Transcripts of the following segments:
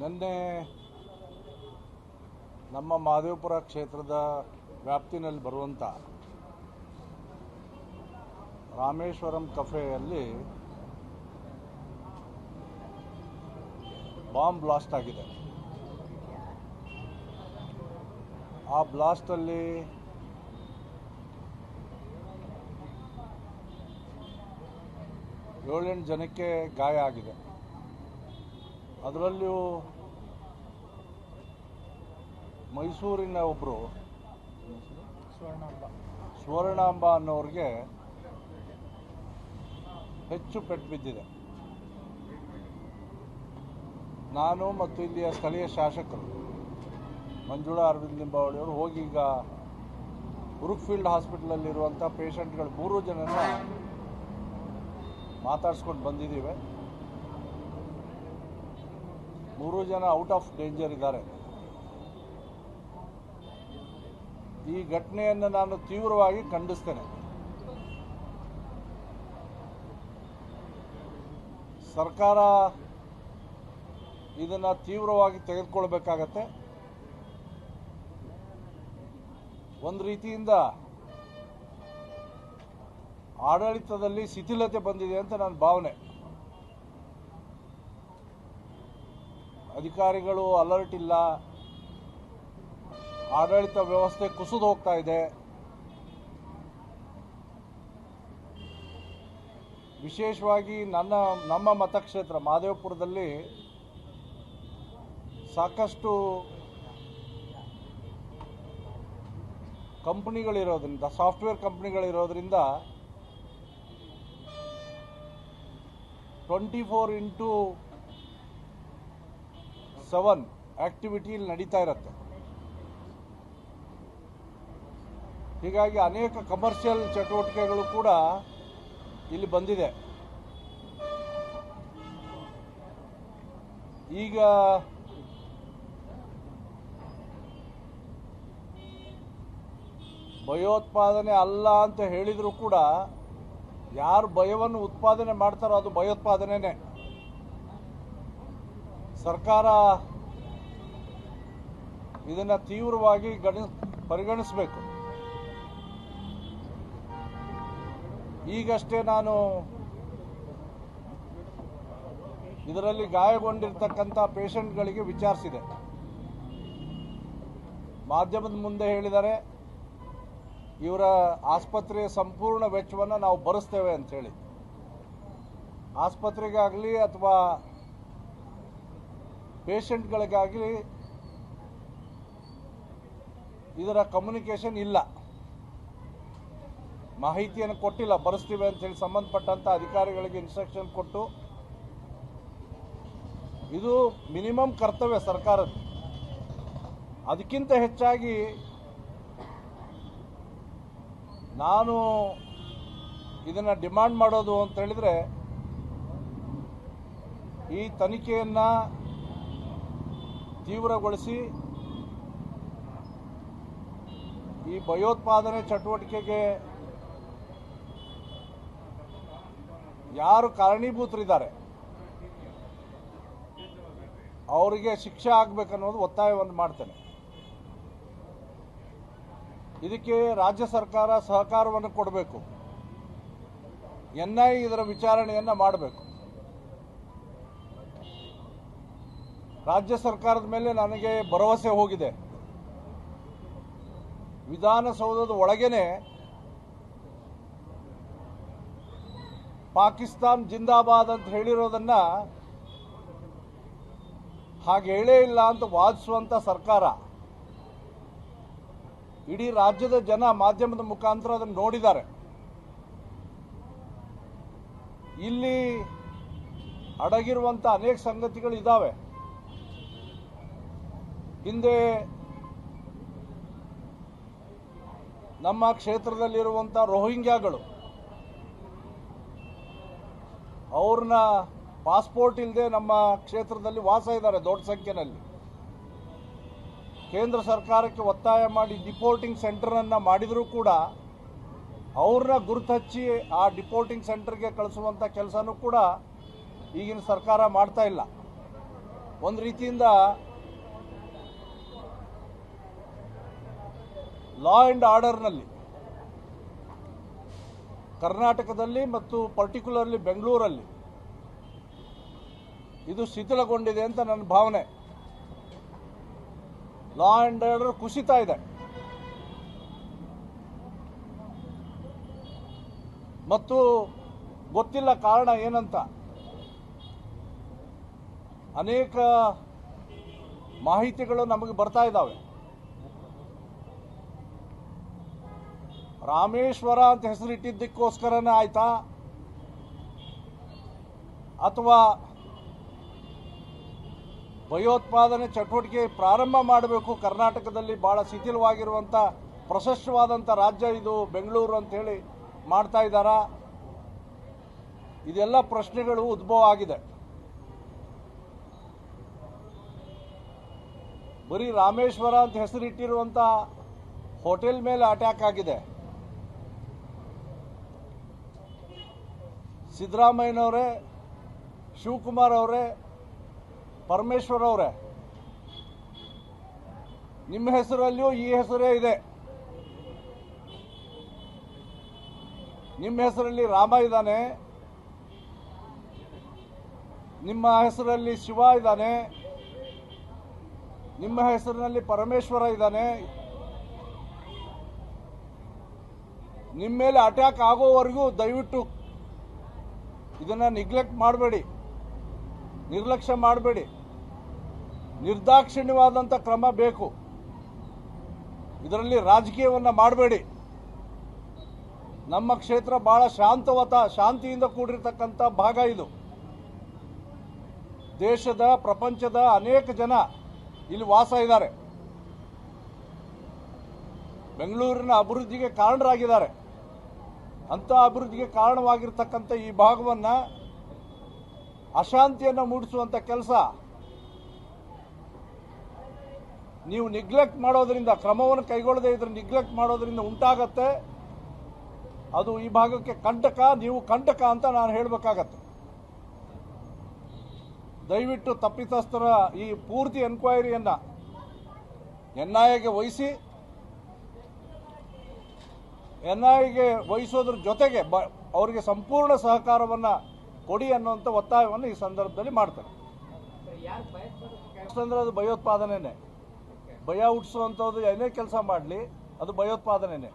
ನಿನ್ನೆ ನಮ್ಮ ಮಹದೇವಪುರ ಕ್ಷೇತ್ರದ ವ್ಯಾಪ್ತಿನಲ್ಲಿ ಬರುವಂಥ ರಾಮೇಶ್ವರಂ ಕಫೆಯಲ್ಲಿ ಬಾಂಬ್ ಬ್ಲಾಸ್ಟ್ ಆಗಿದೆ. ಆ ಬ್ಲಾಸ್ಟಲ್ಲಿ ಏಳೆಂಟು ಜನಕ್ಕೆ ಗಾಯ ಆಗಿದೆ. ಅದರಲ್ಲಿಯೂ ಮೈಸೂರಿನ ಒಬ್ಬರು ಸ್ವರ್ಣಾಂಬ. ಸುವರ್ಣಾಂಬ ಅನ್ನೋರಿಗೆ ಹೆಚ್ಚು ಪೆಟ್ಟು ಬಿದ್ದಿದೆ. ನಾನು ಮತ್ತು ಇಲ್ಲಿಯ ಸ್ಥಳೀಯ ಶಾಸಕರು ಮಂಜುಳಾ ಅರವಿಂದ್ ಲಿಂಬಾವಳಿಯವರು ಹೋಗಿ ಈಗ ಉರುಕ್ಫೀಲ್ಡ್ ಹಾಸ್ಪಿಟಲಲ್ಲಿರುವಂಥ ಪೇಷಂಟ್ಗಳು ಮೂರು ಜನನ ಮಾತಾಡ್ಸ್ಕೊಂಡು ಬಂದಿದ್ದೀವಿ. ಮೂರು ಜನ ಔಟ್ ಆಫ್ ಡೇಂಜರ್ ಇದ್ದಾರೆ. ಈ ಘಟನೆಯನ್ನು ನಾನು ತೀವ್ರವಾಗಿ ಖಂಡಿಸ್ತೇನೆ. ಸರ್ಕಾರ ಇದನ್ನ ತೀವ್ರವಾಗಿ ತೆಗೆದುಕೊಳ್ಬೇಕಾಗತ್ತೆ. ಒಂದು ರೀತಿಯಿಂದ ಆಡಳಿತದಲ್ಲಿ ಶಿಥಿಲತೆ ಬಂದಿದೆ ಅಂತ ನನ್ನ ಭಾವನೆ. ಅಧಿಕಾರಿಗಳು ಅಲರ್ಟ್ ಇಲ್ಲ. ಆಡಳಿತ ವ್ಯವಸ್ಥೆ ಕುಸಿದು ಹೋಗ್ತಾ ಇದೆ. ವಿಶೇಷವಾಗಿ ನನ್ನ, ನಮ್ಮ ಮತಕ್ಷೇತ್ರ ಮಹದೇವಪುರದಲ್ಲಿ ಸಾಕಷ್ಟು ಕಂಪ್ನಿಗಳಿರೋದ್ರಿಂದ, software ಕಂಪ್ನಿಗಳಿರೋದ್ರಿಂದ twenty four into seven activity ಇಲ್ಲಿ ನಡೀತಾ ಇರುತ್ತೆ. ಹೀಗಾಗಿ ಅನೇಕ ಕಮರ್ಷಿಯಲ್ ಚಟುವಟಿಕೆಗಳು ಕೂಡ ಇಲ್ಲಿ ಬಂದಿದೆ. ಈಗ ಭಯೋತ್ಪಾದನೆ ಅಲ್ಲ ಅಂತ ಹೇಳಿದರೂ ಕೂಡ ಯಾರು ಭಯವನ್ನು ಉತ್ಪಾದನೆ ಮಾಡ್ತಾರೋ ಅದು ಭಯೋತ್ಪಾದನೆನೇ. ಸರ್ಕಾರ ಇದನ್ನ ತೀವ್ರವಾಗಿ ಗಣಿ ಪರಿಗಣಿಸಬೇಕು. ಈಗಷ್ಟೇ ನಾನು ಇದರಲ್ಲಿ ಗಾಯಗೊಂಡಿರ್ತಕ್ಕಂಥ ಪೇಷಂಟ್ಗಳಿಗೆ ವಿಚಾರಿಸಿದೆ. ಮಾಧ್ಯಮದ ಮುಂದೆ ಹೇಳಿದರೆ ಇವರ ಆಸ್ಪತ್ರೆಯ ಸಂಪೂರ್ಣ ವೆಚ್ಚವನ್ನು ನಾವು ಭರಿಸ್ತೇವೆ ಅಂತ ಹೇಳಿ. ಆಸ್ಪತ್ರೆಗಾಗಲಿ ಅಥವಾ ಪೇಷಂಟ್ಗಳಿಗಾಗಲಿ ಇದರ ಕಮ್ಯುನಿಕೇಶನ್ ಇಲ್ಲ. ಮಾಹಿತಿಯನ್ನು ಕೊಟ್ಟಿಲ್ಲ, ಬರೆಸ್ತೀವಿ ಅಂತ ಹೇಳಿ ಸಂಬಂಧಪಟ್ಟಂತ ಅಧಿಕಾರಿಗಳಿಗೆ ಇನ್ಸ್ಟ್ರಕ್ಷನ್ ಕೊಟ್ಟು, ಇದು ಮಿನಿಮಮ್ ಕರ್ತವ್ಯ ಸರ್ಕಾರದ ಅದಕ್ಕಿಂತ ಹೆಚ್ಚಾಗಿ ನಾನು ಇದನ್ನ ಡಿಮಾಂಡ್ ಮಾಡೋದು ಅಂತ ಹೇಳಿದ್ರೆ, ಈ ತನಿಖೆಯನ್ನ ತೀವ್ರಗೊಳಿಸಿ ಈ ಭಯೋತ್ಪಾದನೆ ಚಟುವಟಿಕೆಗೆ ಯಾರು ಕಾರಣೀಭೂತರಿದ್ದಾರೆ? ಅವರಿಗೆ ಶಿಕ್ಷೆ ಆಗಬೇಕನ್ನೋದು ಒತ್ತಾಯವನ್ನು ಮಾಡ್ತೇನೆ. ಇದಕ್ಕೆ ರಾಜ್ಯ ಸರ್ಕಾರ ಸಹಕಾರವನ್ನು ಕೊಡಬೇಕು. ಎನ್ಐ ಇದರ ವಿಚಾರಣೆಯನ್ನು ಮಾಡಬೇಕು. ರಾಜ್ಯ ಸರ್ಕಾರದ ಮೇಲೆ ನನಗೆ ಭರವಸೆ ಹೋಗಿದೆ. ವಿಧಾನಸೌಧದ ಒಳಗೇನೆ ಪಾಕಿಸ್ತಾನ್ ಜಿಂದಾಬಾದ್ ಅಂತ ಹೇಳಿರೋದನ್ನ ಹಾಗೆ ಹೇಳೇ ಇಲ್ಲ ಅಂತ ವಾದಿಸುವಂತ ಸರ್ಕಾರ. ಇಡೀ ರಾಜ್ಯದ ಜನ ಮಾಧ್ಯಮದ ಮುಖಾಂತರ ಅದನ್ನು ನೋಡಿದ್ದಾರೆ. ಇಲ್ಲಿ ಅಡಗಿರುವಂತ ಅನೇಕ ಸಂಗತಿಗಳು ಇದ್ದಾವೆ ಹಿಂದೆ ನಮ್ಮ ಕ್ಷೇತ್ರದಲ್ಲಿರುವಂಥ ರೋಹಿಂಗ್ಯಾಗಳು, ಅವ್ರನ್ನ ಪಾಸ್ಪೋರ್ಟ್ ಇಲ್ಲದೆ ನಮ್ಮ ಕ್ಷೇತ್ರದಲ್ಲಿ ವಾಸ ಇದ್ದಾರೆ ದೊಡ್ಡ ಸಂಖ್ಯೆಯಲ್ಲಿ. ಕೇಂದ್ರ ಸರ್ಕಾರಕ್ಕೆ ಒತ್ತಾಯ ಮಾಡಿ ಡಿಪೋರ್ಟಿಂಗ್ ಸೆಂಟರನ್ನು ಮಾಡಿದರೂ ಕೂಡ ಅವ್ರನ್ನ ಗುರುತಚ್ಚಿ ಆ ಡಿಪೋರ್ಟಿಂಗ್ ಸೆಂಟರ್ಗೆ ಕಳಿಸುವಂಥ ಕೆಲಸನೂ ಕೂಡ ಈಗಿನ ಸರ್ಕಾರ ಮಾಡ್ತಾ ಇಲ್ಲ. ಒಂದು ರೀತಿಯಿಂದ ಲಾ ಆ್ಯಂಡ್ ಆರ್ಡರ್ನಲ್ಲಿ ಕರ್ನಾಟಕದಲ್ಲಿ ಮತ್ತು ಪರ್ಟಿಕ್ಯುಲರ್ಲಿ ಬೆಂಗಳೂರಲ್ಲಿ, ಇದು ಶಿಥಿಲಗೊಂಡಿದೆ ಅಂತ ನನ್ನ ಭಾವನೆ. ಲಾ ಆ್ಯಂಡ್ ಆರ್ಡರ್ ಕುಸಿತಾ ಇದೆ. ಮತ್ತು ಗೊತ್ತಿಲ್ಲ ಕಾರಣ ಏನಂತ. ಅನೇಕ ಮಾಹಿತಿಗಳು ನಮಗೆ ಬರ್ತಾ ಇದ್ದಾವೆ. ರಾಮೇಶ್ವರ ಅಂತ ಹೆಸರಿಟ್ಟಿದ್ದಕ್ಕೋಸ್ಕರನೇ ಆಯ್ತಾ? ಅಥವಾ ಭಯೋತ್ಪಾದನೆ ಚಟುವಟಿಕೆ ಪ್ರಾರಂಭ ಮಾಡಬೇಕು, ಕರ್ನಾಟಕದಲ್ಲಿ ಬಹಳ ಶಿಥಿಲವಾಗಿರುವಂಥ ಪ್ರಶಸ್ತವಾದಂಥ ರಾಜ್ಯ ಇದು ಬೆಂಗಳೂರು ಅಂತ ಹೇಳಿ ಮಾಡ್ತಾ ಇದ್ದಾರಾ? ಇದೆಲ್ಲ ಪ್ರಶ್ನೆಗಳು ಉದ್ಭವ ಆಗಿದೆ. ಬರೀ ರಾಮೇಶ್ವರ ಅಂತ ಹೆಸರಿಟ್ಟಿರುವಂಥ ಹೋಟೆಲ್ ಮೇಲೆ ಅಟ್ಯಾಕ್ ಆಗಿದೆ. ಸಿದ್ದರಾಮಯ್ಯನವರೇ, ಶಿವಕುಮಾರ್ ಅವರೇ, ಪರಮೇಶ್ವರ್ ಅವರೇ. ನಿಮ್ಮ ಹೆಸರಲ್ಲಿಯೂ ಈ ಹೆಸರೇ ಇದೆ. ನಿಮ್ಮ ಹೆಸರಲ್ಲಿ ರಾಮ ಇದ್ದಾನೆ. ನಿಮ್ಮ ಹೆಸರಲ್ಲಿ ಶಿವ ಇದ್ದಾನೆ. ನಿಮ್ಮ ಹೆಸರಿನಲ್ಲಿ ಪರಮೇಶ್ವರ ಇದ್ದಾನೆ. ನಿಮ್ಮ ಮೇಲೆ ಅಟ್ಯಾಕ್ ಆಗೋವರೆಗೂ ದಯವಿಟ್ಟು ಇದನ್ನ ನಿಗ್ಲೆಕ್ಟ್ ಮಾಡಬೇಡಿ. ನಿರ್ಲಕ್ಷ್ಯ ಮಾಡಬೇಡಿ. ನಿರ್ದಾಕ್ಷಿಣ್ಯವಾದಂಥ ಕ್ರಮ ಬೇಕು. ಇದರಲ್ಲಿ ರಾಜಕೀಯವನ್ನು ಮಾಡಬೇಡಿ. ನಮ್ಮ ಕ್ಷೇತ್ರ ಬಹಳ ಶಾಂತವತ, ಶಾಂತಿಯಿಂದ ಕೂಡಿರ್ತಕ್ಕಂಥ ಭಾಗ ಇದು. ದೇಶದ, ಪ್ರಪಂಚದ ಅನೇಕ ಜನ ಇಲ್ಲಿ ವಾಸ ಇದ್ದಾರೆ. ಬೆಂಗಳೂರಿನ ಅಭಿವೃದ್ಧಿಗೆ ಕಾರಣರಾಗಿದ್ದಾರೆ. ಅಂತ ಅಭಿವೃದ್ಧಿಗೆ ಕಾರಣವಾಗಿರ್ತಕ್ಕಂಥ ಈ ಭಾಗವನ್ನ ಅಶಾಂತಿಯನ್ನು ಮೂಡಿಸುವಂತ ಕೆಲಸ ನೀವು ನಿಗ್ಲೆಕ್ಟ್ ಮಾಡೋದರಿಂದ, ಕ್ರಮವನ್ನು ಕೈಗೊಳ್ಳದೆ ಇದ್ರೆ ನಿಗ್ಲೆಕ್ಟ್ ಮಾಡೋದರಿಂದ ಉಂಟಾಗತ್ತೆ. ಅದು ಈ ಭಾಗಕ್ಕೆ ಕಂಟಕ, ನೀವು ಕಂಟಕ ಅಂತ ನಾನು ಹೇಳಬೇಕಾಗತ್ತೆ. ದಯವಿಟ್ಟು ತಪ್ಪಿತಸ್ಥರ ಈ ಪೂರ್ತಿ ಎನ್ಕ್ವೈರಿಯನ್ನ ಎನ್ಐಎಗೆ ವಹಿಸಿ. ಎನ್ಐಎಗೆ ವಹಿಸೋದ್ರ ಜೊತೆಗೆ ಅವರಿಗೆ ಸಂಪೂರ್ಣ ಸಹಕಾರವನ್ನ ಕೊಡಿ ಅನ್ನುವಂಥ ಒತ್ತಾಯವನ್ನು ಈ ಸಂದರ್ಭದಲ್ಲಿ ಮಾಡ್ತಾರೆ. ಅಂದ್ರೆ ಅದು ಭಯೋತ್ಪಾದನೆನೇ. ಭಯ ಹುಟ್ಟಿಸುವಂಥದ್ದು ಏನೇ ಕೆಲಸ ಮಾಡಲಿ, ಅದು ಸಂಘಟನೆ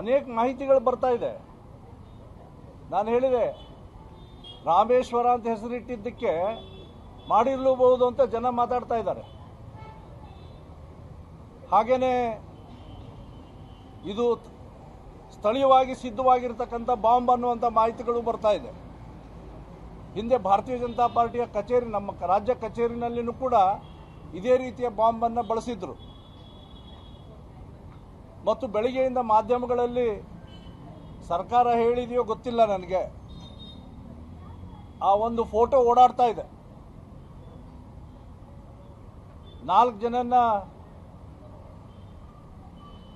ಅನೇಕ ಮಾಹಿತಿಗಳು ಬರ್ತಾ ಇದೆ. ನಾನು ಹೇಳಿದೆ, ರಾಮೇಶ್ವರ ಅಂತ ಹೆಸರಿಟ್ಟಿದ್ದಕ್ಕೆ ಮಾಡಿರ್ಲೂಬಹುದು ಅಂತ ಜನ ಮಾತಾಡ್ತಾ ಇದ್ದಾರೆ. ಹಾಗೇನೆ ಇದು ಸ್ಥಳೀಯವಾಗಿ ಸಿದ್ಧವಾಗಿರ್ತಕ್ಕಂಥ ಬಾಂಬ್ ಅನ್ನುವಂಥ ಮಾಹಿತಿಗಳು ಬರ್ತಾ ಇದೆ. ಹಿಂದೆ ಭಾರತೀಯ ಜನತಾ ಪಾರ್ಟಿಯ ಕಚೇರಿ, ನಮ್ಮ ರಾಜ್ಯ ಕಚೇರಿನಲ್ಲಿನೂ ಕೂಡ ಇದೇ ರೀತಿಯ ಬಾಂಬನ್ನು ಬಳಸಿದ್ರು. ಮತ್ತು ಬೆಳಿಗ್ಗೆಯಿಂದ ಮಾಧ್ಯಮಗಳಲ್ಲಿ ಸರ್ಕಾರ ಹೇಳಿದೆಯೋ ಗೊತ್ತಿಲ್ಲ ನನಗೆ. ಆ ಒಂದು ಫೋಟೋ ಓಡಾಡ್ತಾ ಇದೆ. ನಾಲ್ಕು ಜನನ್ನ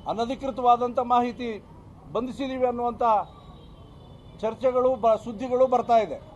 ಅನಧಿಕೃತವಾದಂಥ ಮಾಹಿತಿ ಬಂಧಿಸಿದೀವಿ ಅನ್ನುವಂಥ ಚರ್ಚೆಗಳು ಬ ಸುದ್ದಿಗಳು ಬರ್ತಾ ಇದೆ.